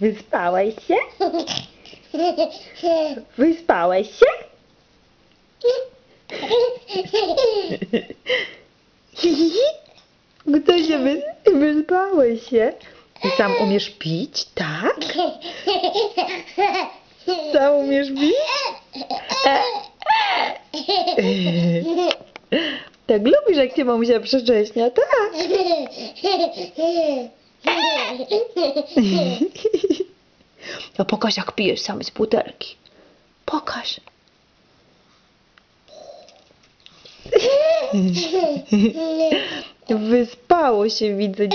Wyspałeś się? Wyspałeś się? Kto się wy... wyspałeś się? Ty sam umiesz pić, tak? Sam umiesz pić? Tak lubisz, jak cię mamusia przecześnia, tak? No pokaż, jak pijesz sam z butelki. Pokaż. Wyspało się, widzę.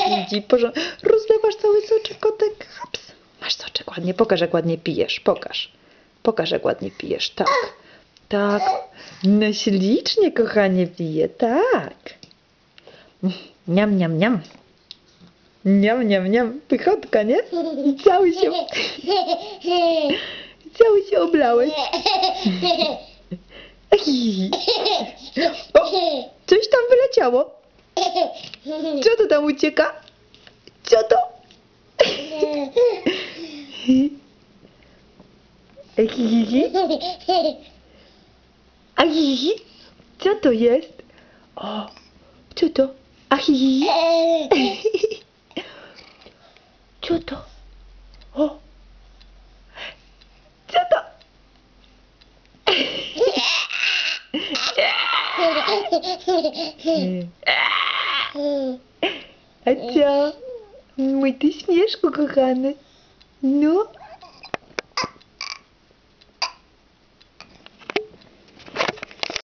Porząd... Rozlewasz cały soczek o ten kaps. Masz soczek ładnie. Pokaż, jak ładnie pijesz. Pokaż. Pokaż, jak ładnie pijesz. Tak. Tak. No ślicznie, kochanie, pije. Tak. Niam, niam, niam. Niam, niam, niam. Pychotka, nie? I cały się... Cały się oblałeś. O, coś tam wyleciało. Co to tam ucieka? Co to? Ej, Ahihi, co to jest? O, co to? Ahihi. Co to? O, co to? A co? Mój ty śmieszku kochany. No,